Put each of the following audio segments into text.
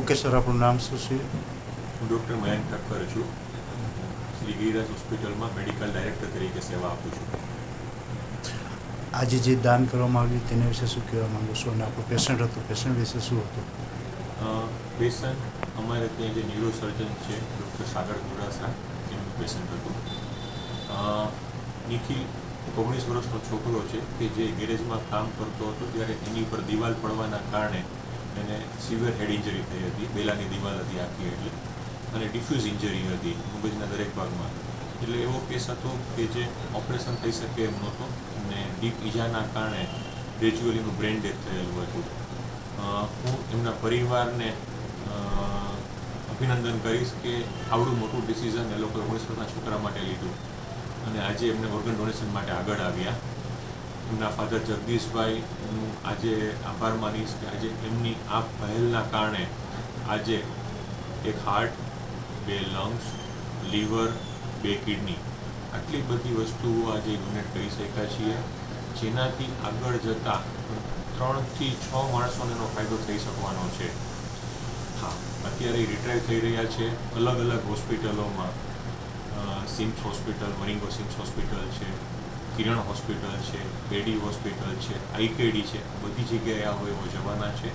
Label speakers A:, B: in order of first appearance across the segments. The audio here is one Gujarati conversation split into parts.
A: ઓકે સર આપણું નામ શું છે?
B: હું ડૉક્ટર મયંક ઠક્કર છું. શ્રી ગિરિરાજ હોસ્પિટલમાં મેડિકલ ડાયરેક્ટર તરીકે સેવા આપું છું.
A: આજે જે દાન કરવામાં આવ્યું તેના વિશે શું કહેવા માંગુ છું? અને આપણું પેશન્ટ હતું પેશન્ટ વિશે શું હતું?
B: પેશન્ટ અમારે ત્યાં જે ન્યુરોસર્જન છે ડૉક્ટર સાગર ગુરાસા એમનું પેશન્ટ હતું. નિખિલ ઓગણીસ વર્ષનો છોકરો છે કે જે ગેરેજમાં કામ કરતો હતો ત્યારે એની ઉપર દિવાલ પડવાના કારણે એને સિવિયર હેડ ઇન્જરી થઈ હતી. બેલાની દિવાલ હતી આખી એટલે. અને ડિફ્યુઝ ઇન્જરી હતી મગજના દરેક ભાગમાં. એટલે એવો કેસ હતો કે જે ઓપરેશન થઈ શકે એમ નહોતો અને ડીપ ઈજાના કારણે ગ્રેજ્યુઅલીનું બ્રેન ડેથ થયેલું હતું. હું એમના પરિવારને અભિનંદન કરીશ કે આવડું મોટું ડિસિઝન એ લોકોએ ઓગણીસ વર્ષના છોકરા માટે લીધું. અને આજે એમને ઓર્ગન ડોનેશન માટે આગળ આવ્યા. એમના ફાધર જગદીશભાઈનું આજે આભાર માનીશ કે આજે એમની આ પહેલના કારણે આજે એક હાર્ટ બે લંગ્સ લીવર બે કિડની આટલી બધી વસ્તુઓ આજે ડોનેટ કરી શક્યા છીએ. જેનાથી આગળ જતાં ત્રણથી છ માણસોને એનો ફાયદો થઈ શકવાનો છે. હા, અત્યારે રિટાયર થઈ રહ્યા છે અલગ અલગ હોસ્પિટલોમાં CIMS hospital, Marengo CIMS hospital છે. કિરણ હોસ્પિટલ છે કેડી હોસ્પિટલ છે આઈકેડી છે બધી જગ્યાએ આ એવો જવાના છે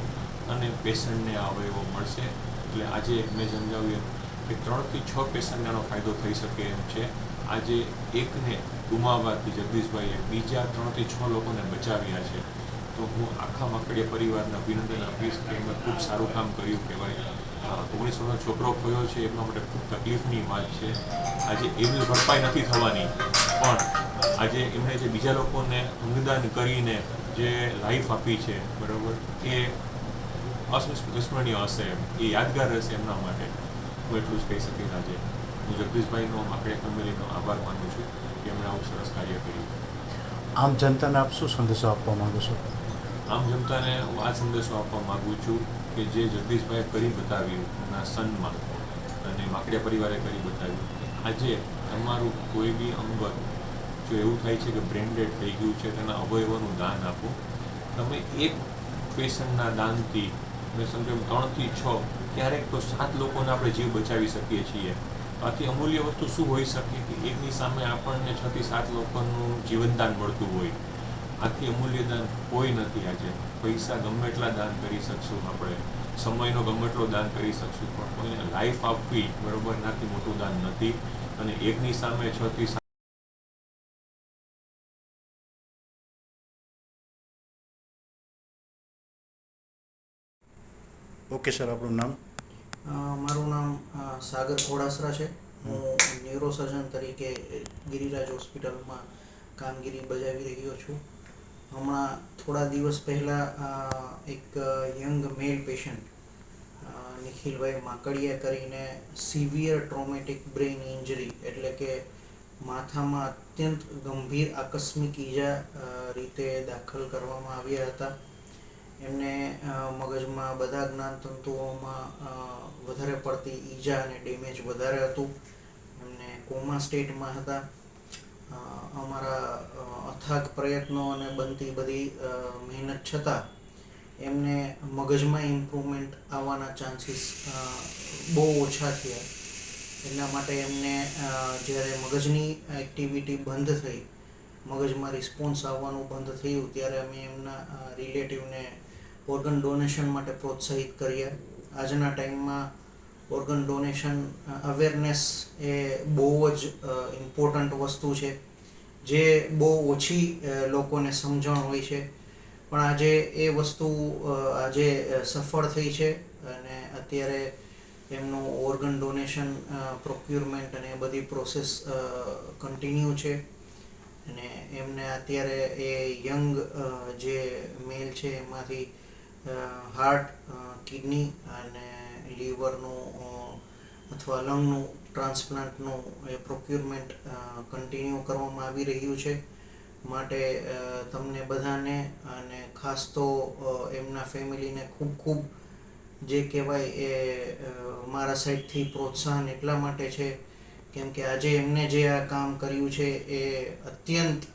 B: અને પેશન્ટને આવો એવો મળશે. એટલે આજે મેં સમજાવ્યું કે ત્રણથી છ પેશન્ટને આનો ફાયદો થઈ શકે એમ છે. આજે એકને ગુમાવવાથી જગદીશભાઈએ બીજા ત્રણથી છ લોકોને બચાવ્યા છે. તો હું આખા માકડીયા પરિવારને અભિનંદન આપીશ કે એમણે ખૂબ સારું કામ કર્યું કહેવાય. ઓગણીસોનો છોકરો ખોયો છે, એમના માટે ખૂબ તકલીફની વાત છે. આજે એમની ભરપાઈ નથી થવાની. પણ આજે એમણે જે બીજા લોકોને અંગદાન કરીને જે લાઈફ આપી છે બરાબર એ અસ્મરણીય હશે એ યાદગાર રહેશે એમના માટે. હું એટલું જ કહી શકીશ આજે. હું જગદીશભાઈનો માકડીયા ફેમિલીનો આભાર માનું છું કે એમણે આવું સરસ કાર્ય કર્યું.
A: આમ જનતાને આપ શું સંદેશો આપવા માંગો છો?
B: આમ જનતાને હું આ સંદેશો આપવા માગું છું કે જે જગદીશભાઈએ કરી બતાવ્યું એમના સનમાં અને માકડિયા પરિવારે કરી બતાવ્યું. આજે તમારું કોઈ બી અંગ જો એવું થાય છે કે બ્રેન્ડેડ થઈ ગયું છે, તેના અવયવોનું દાન આપો. તમે એક પેશન્ટના દાનથી, મેં સમજો ત્રણથી છ, ક્યારેક તો સાત લોકોને આપણે જીવ બચાવી શકીએ છીએ. આથી અમૂલ્ય વસ્તુ શું હોઈ શકે કે એકની સામે આપણને છ થી સાત લોકોનું જીવનદાન મળતું હોય? આથી અમૂલ્ય દાન કોઈ નથી આજે. પૈસા ગમે એટલા દાન કરી શકશું આપણે. સમયનો ગમે એટલો દાન કરી શકશું, પણ કોઈને લાઈફ આપવી બરોબર એનાથી મોટું દાન નથી. અને એકની સામે છ થી
A: ઓકે સર આપણું નામ?
C: અ, મારું નામ સાગર ખોડાસરા છે. હું ન્યુરોસર્જન તરીકે ગિરિરાજ હોસ્પિટલમાં કામગીરી બજાવી રહ્યો છું. હમણાં થોડા દિવસ પહેલાં એક યંગ મેલ પેશન્ટ નિખિલભાઈ માકડિયા કરીને સિવિયર ટ્રોમેટિક બ્રેઇન ઇન્જરી એટલે કે માથામાં અત્યંત ગંભીર આકસ્મિક ઈજા રીતે દાખલ કરવામાં આવ્યા હતા. એમને મગજમાં બધા જ્ઞાનતંતુઓમાં વધારે પડતી ઈજા અને ડેમેજ વધારે હતું. એમને કોમા સ્ટેટમાં હતા. અમારા અથાગ પ્રયત્નો અને બનતી બધી મહેનત છતાં એમને મગજમાં ઇમ્પ્રુવમેન્ટ આવવાના ચાન્સીસ બહુ ઓછા થયા. એટલા માટે એમને જ્યારે મગજની એક્ટિવિટી બંધ થઈ, મગજમાં રિસ્પોન્સ આવવાનું બંધ થયું, ત્યારે અમે એમના રિલેટિવને ઓર્ગન ડોનેશન માટે પ્રોત્સાહિત કર્યા. આજના ટાઈમમાં ઓર્ગન ડોનેશન અવેરનેસ એ બહુ જ ઇમ્પોર્ટન્ટ વસ્તુ છે. જે બહુ ઓછી લોકોને સમજણ હોય છે. પણ આજે એ વસ્તુ આજે સફળ થઈ છે અને અત્યારે એમનું ઓર્ગન ડોનેશન પ્રોક્યુરમેન્ટ અને એ બધી પ્રોસેસ કન્ટિન્યુ છે. અને એમને અત્યારે એ યંગ જે મેલ છે એમાંથી હાર્ટ કિડની અને લીવરનું અથવા લંગનું ટ્રાન્સપ્લાન્ટનું એ પ્રોક્યુરમેન્ટ કન્ટિન્યુ કરવામાં આવી રહ્યું છે. માટે તમને બધાને અને ખાસ તો એમના ફેમિલીને ખૂબ ખૂબ જે કહેવાય એ મારા સાઈડથી પ્રોત્સાહન એટલા માટે છે, કેમ કે આજે એમને જે આ કામ કર્યું છે એ અત્યંત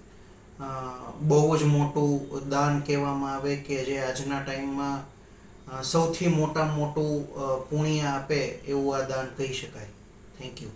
C: બહુ જ મોટું દાન કહેવામાં આવે કે જે આજના ટાઈમમાં સૌથી મોટા મોટું પુણ્ય આપે એવું આ દાન કહી શકાય. Thank you